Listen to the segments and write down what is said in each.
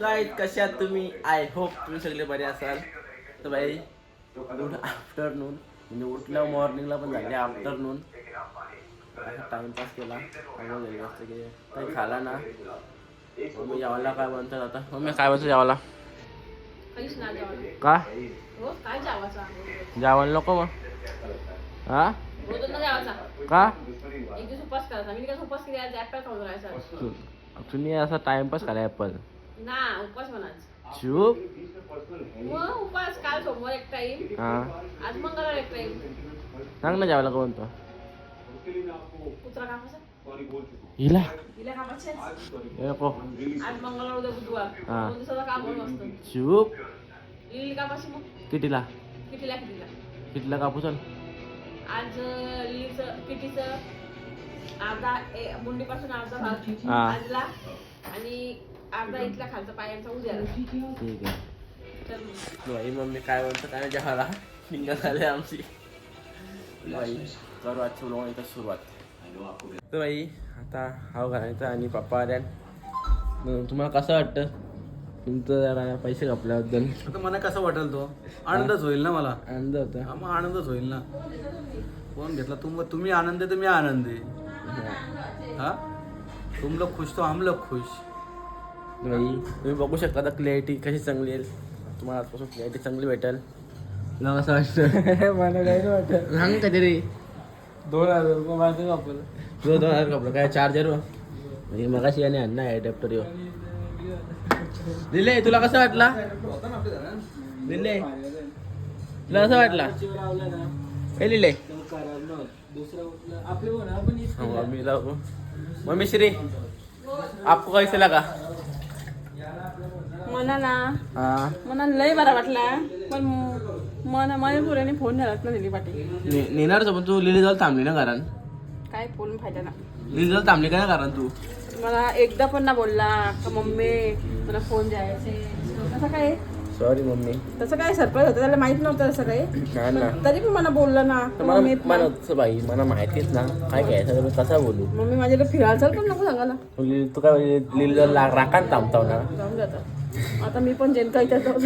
Guys कशात तुम्ही? I hope तुम्ही सगळे बरे असाल. तर बाई गुड आफ्टरनून म्हणजे उठलं मॉर्निंगला पण झाले आफ्टरनून टाइमपास केला. मस्त की काही खाला ना. मम्मी जेवायला काय बनतात आता? मम्मी काय नाही जेवण. का? हो जेवण नको मग. हा? का? मी तुम्ही असा टाइमपास करा ऍपल ना उपास म्हणायचं. चूप. मग उपास. काल सोमवार एक टाइम हा. आज मंगळवार एक टाइम सांग ना जेवायला का म्हणतो कुत्रा कामाचा? हिला तिला कामाचे हे नको आज मंगळवार उद्या बुधवार. हा. दोन दिवसाचा काम होत असतं. चूप. लिहिली कामाची मग? कितीला? कितीला कितीला? कितीला कापू चल. आज लिलीचं किटीचं अर्धा ए- मुंडीपासून अर्धा भाग. हा. आजला. आणि अर्धा इथला खालचा पायांचा उद्याला ठीक आहे. तर मग. बाई मम्मी काय म्हणतो काय नाही जेवायला निघत झाली आमची. बाई करू आजची ब्लॉग इथं सुरुवात. तर बाई आता हाव घालायचं आणि पप्पा आल्या तुम्हाला कसं वाटतं? तुमचं जरा पैसे कापल्याबद्दल आता मला कसं वाटेल तो? आनंदच होईल ना मला. आनंद होता. हा, मग आनंदच होईल ना. कोण घेतला? तुम तुम्ही आनंद आहे तर मी आनंद आहे. हा. तुम लोग खुश तो हम लोग खुश. बाई तुम्ही बघू शकता आता क्लॅरिटी कशी चांगली येईल. तुम्हाला आजपासून क्लॅरिटी चांगली भेटेल. तुला कसं वाटतं. मला नाही वाटत. सांग काहीतरी. दोन हजार रुपये माझं तुझं दोन हजार कपडं काय चार्जर म्हणजे मगाशी आण ना ॲडॅप्टर यो दिले तुला कसं वाटला? दिले तुला कसं वाटला? हे लिहिले लावू. मम्मी श्री आपको कैसे लगा? मला ना हाँ. मला लय बरा वाटला पण मन माझ्या पुऱ्याने फोन झालाच ना दिली पाठी ने- नेणार सोबत तू लिली जाऊन थांबली ना कारण. काय फोन फायदा ना लिली जाऊन थांबली का ना कारण तू? मला एकदा पण ना बोलला का मम्मी तुला फोन द्यायचे. तसं काय? Sorry mummy. तसं काय सरप्राईज होतं? त्याला माहीत नव्हतं तसं काही. काय ना. तरी पण मला बोललं ना तर मला मम्मी मला तसं बाई मला माहितीच ना. काय घ्यायचं तर मी कसा बोलू? मम्मी माझ्याकडे फिरायला चल पण नको सांगायला. तू लिली तू काय लिली जाऊन ला- राखान थांबताव ना जाऊन जातं आता मी पण जेन काही त्याचं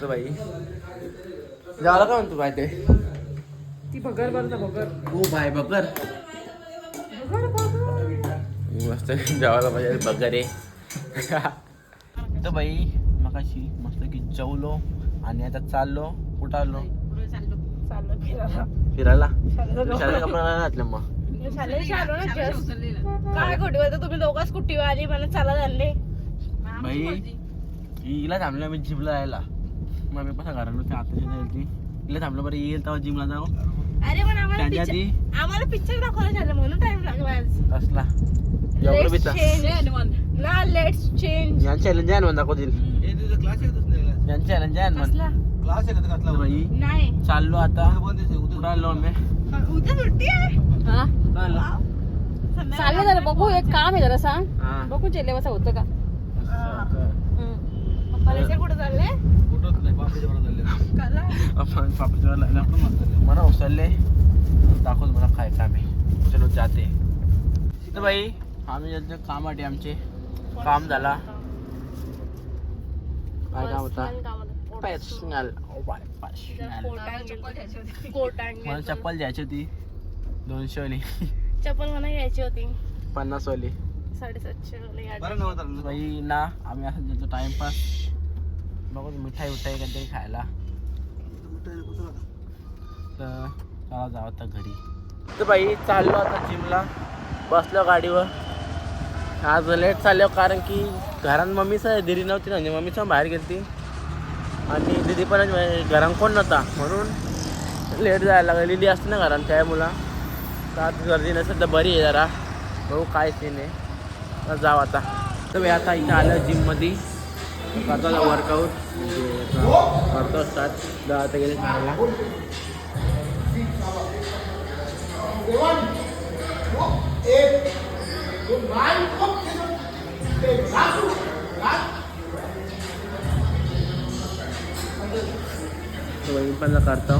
तर बाई जेवायला काय म्हणतो बाय ते? ती भगर बरं भगर? हो बाय बगर मस्त जेवायला पाहिजे बगर आहे. तर बाई मगाशी मस्त की जेवलो आणि आता चाललो. कुठं आलो? फिरायला. फिरायला? शाळेला कपडा घातलं मग. काय खोटी होतं तुम्ही दोघं स्कुटीवर आली मला चालत आणले बाई हिला थांबलं मी जिमला यायला मग मी पण घराला ते आता यायची हिला थांबलं बरं येईल तेव्हा जिमला जाऊ. अरे पण आम्हाला त्यांच्या आधी पिक्चर आम्हाला पिक्चर दाखवलं झालं म्हणून टाइम लागला आज. असला Let's change. ना लेट्स चेंज यांचं चॅलेंज आहे ना दाखवतील. क्लास आहे यांचं चॅलेंज आहे ना कसला? क्लास आहे का घातला बाई नाही. चाललो आता. कुठं आलो मी उद्या सुट्टी आहे? चालेल जरा बघू एक काम आहे जरा सांग हा. बघू चेले कसं होतं का? कुठे चालले मला उचलले. दाखवतो मला काय काम आहे. चलो जाते. तर बाई आम्ही जातो कामाटे आमचे. काम झाला. काय काम होता? पर्सनल मला चप्पल द्यायची होती. दोनशे वाली चप्पल मला घ्यायची होती. पन्नास वाली साडेसातशे वाली नव्हतं बाई ना आम्ही असं जातो टाइमपास बघू मिठाई उठाई काहीतरी खायला. तर चला जाऊ आता घरी. तर बाई चाललो आता जिमला बसलो गाडीवर. आज लेट चाललो कारण की घरात मम्मीचं दिरी नव्हती ना म्हणजे मम्मीचं बाहेर गेलती. आणि दिदी पण घरात कोण नव्हता. म्हणून लेट जायला लागली. लिहिली असते ना घरात त्यामुळं. तर गर्दी नसेल तर बरी आहे जरा. बघू काय सीन आहे. तर जाऊ आता. तर आता इथं आलं जिममध्ये करतो वर्कआउट म्हणजे करतो स्टार्ट जा आता गेले खायला पण करतो.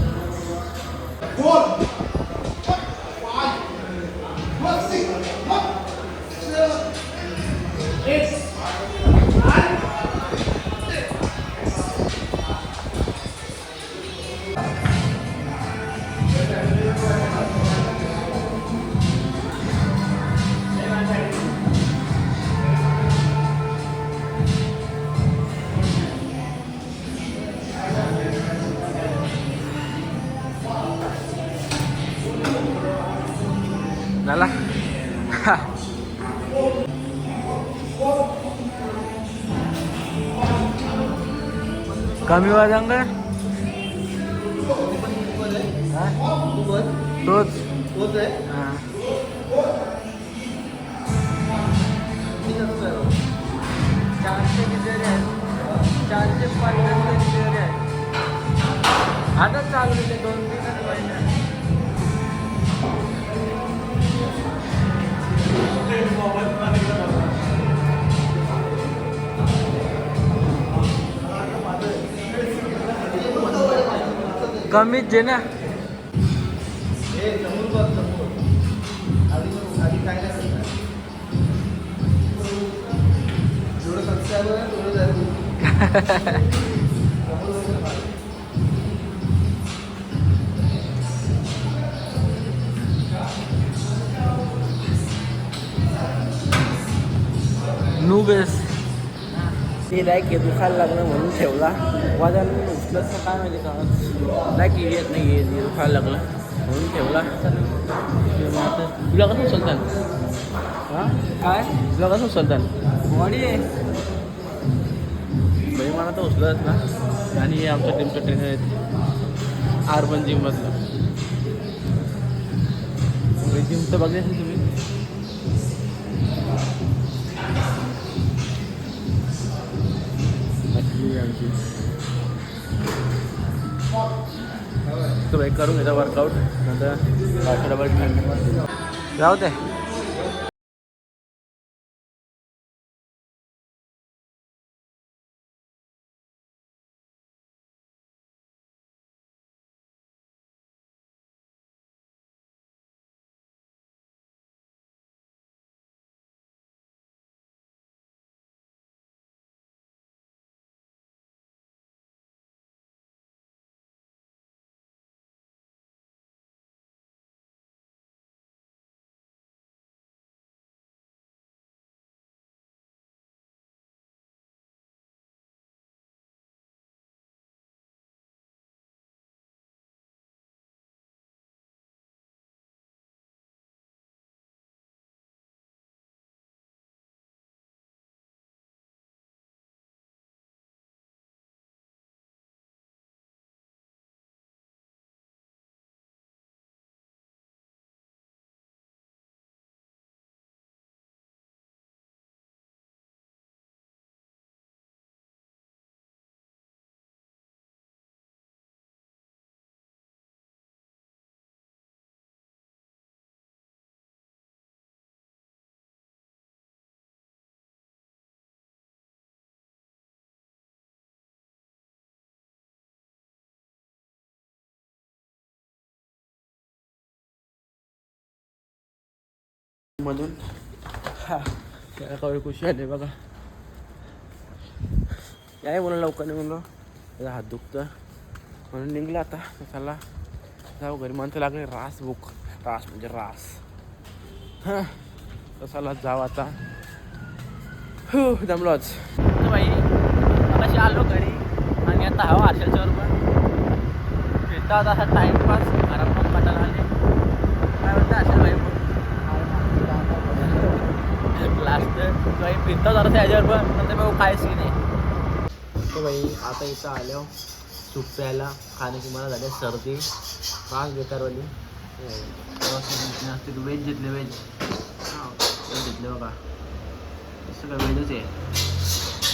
कमी वाजांग तोच तोच? चारशे किती आहे चारशे पाचशे किती आहे आता चालू आहे दोन तीन कमीच आहे. ना नूबेस. ते नाही की दुखायला लागलं म्हणून ठेवला. वजन उचलत काय माहिती का नाही की येत नाही येत दुखायला लागलं म्हणून ठेवला. तुला कसं उचलतान हां? काय? तुला कसं उचलतान बॉडी आहे. म्हणजे मला तर उचलत ना. आणि हे आमच्या टीमचं ट्रेनर आहेत. आर्बन जिममधलं जिम तर बघले असेल तुम्ही? ही आमची तो बाईक करून घेता वर्कआउट नंतर राहू जाऊ दे मधून. हा. त्याला कवळ खुशी आले बघा. याय म्हणून लवकर निघून त्याचा हात दुखतं म्हणून निघला आता. चला. जाऊ घरी. म्हणतो लागले रास बुक रास म्हणजे रास. हां. तसाला जाऊ आता. हो जमलोच बाई. कशी आलो घरी. आणि आता हवा आरशाच्या बरोबर. फिरता होता असा टाइमपास घरात पण पटायला आले. काय म्हणते आशा बाई लास्ट बाई फिरता जरा त्याच्यावर पण नंतर मग काय सीन आहे. तो बाई आता इथं आलो सूप प्यायला खाण्याची मला झाली सर्दी फार बेकारवाली. असते व्हेज घेतले व्हेज हां व्हेज घेतले बघा. सगळं व्हेजच आहे.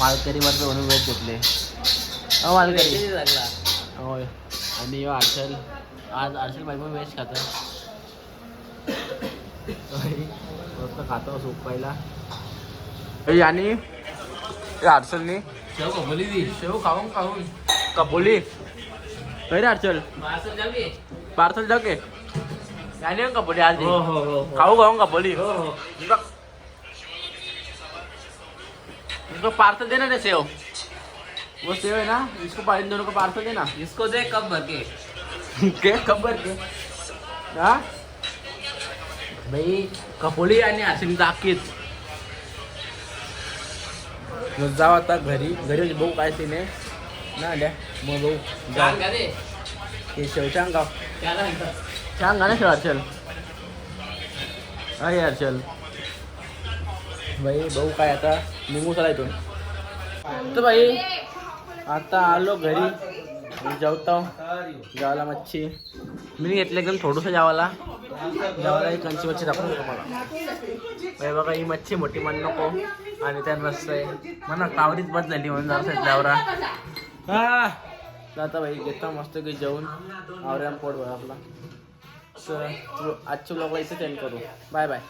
मालकरी मात्र म्हणून व्हेज घेतले. अहो मालकरी. होय. आणि ह्यो आरशल. आज आरशल बाई पण व्हेज खातं मस्त खातो सूप ए, आणि आरसलनी शेव कबली दी शेव खाऊन खाऊन. कपोली काय रे अर्चल पार्सल जाऊ के. याने कपोली आज हो हो हो खाऊ खाऊन हो इसको पार्सल देना ना सेव वो सेव है ना इसको पा- इन दोनों को पार्सल देना इसको दे कब भर के. के? खबर के. हा? भाई कपोली आणि आसिम दाखीत मग जाऊ आता घरी. घरी बघू काय सीन आहे. ना द्या मग का रे? हे शेव सांगा त्याला म्हणतात सांगा ना शेव हर्षल. अरे हर्षल. भाई बघू काय आता. निघू चला इथून. तर भाई आता आलो घरी. आणि जेवतो जेवायला मच्छी. मी घेतलं एकदम थोडंसं जेवायला जेवायला ही कंची मच्छी दाखवतो तुम्हाला. हे बघा ही मच्छी मोठी मान नको. आणि त्यात मस्त आहे. म्हणा कावरीच बस झाली म्हणून जरा त्यावरा हा. आता भाई घेता मस्त काही जेवून. आवऱ्या पोट भर आपला. तर आजच्या ब्लॉगला इथे सेंड करू. Bye bye